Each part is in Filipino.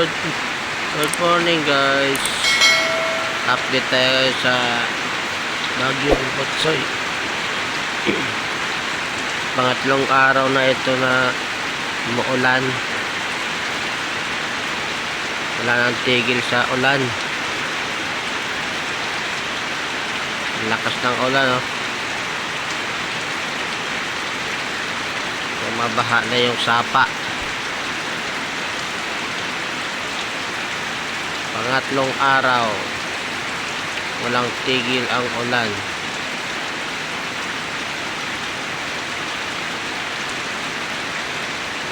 Good, good morning guys. Update tayo sa Bagyong Botsoy. Pangatlong araw na ito na umuulan. Wala nang tigil sa ulan. Lakas ng ulan oh. Mabaha na yung sapa. Pangatlong araw, walang tigil ang ulan.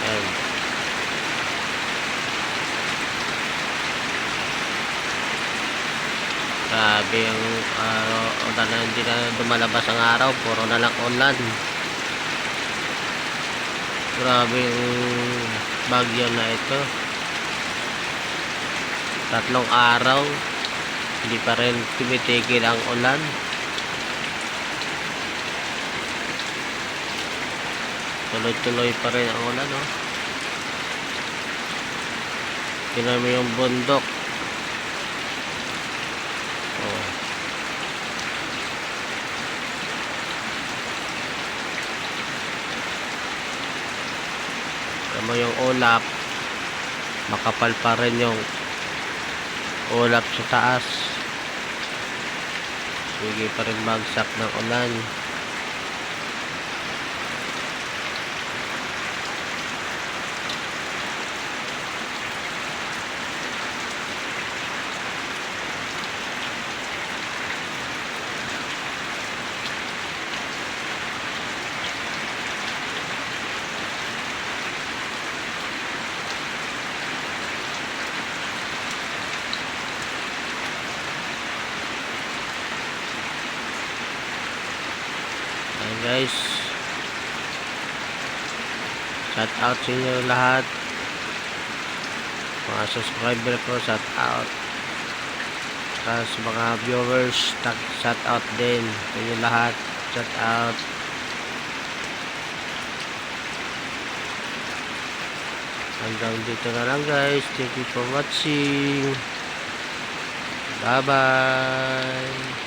Ayan. Grabe yung araw, ulan na hindi na dumalabas ang araw, puro na lang ulan. Grabe yung bagyo na ito tatlong araw hindi pa rin tumitigil ang ulan tuloy tuloy pa rin ang ulan oh. tingnan mo yung bundok oh. mo yung ulap makapal pa rin yung ulap sa taas. Sige pa rin bagsak ng ulan Guys. Shout out sa inyo lahat. Mga subscriber ko, shout out. Saka sa mga viewers, shout out din sa inyo lahat. Shout out. Hanggang dito na lang guys. Thank you for watching. Bye bye.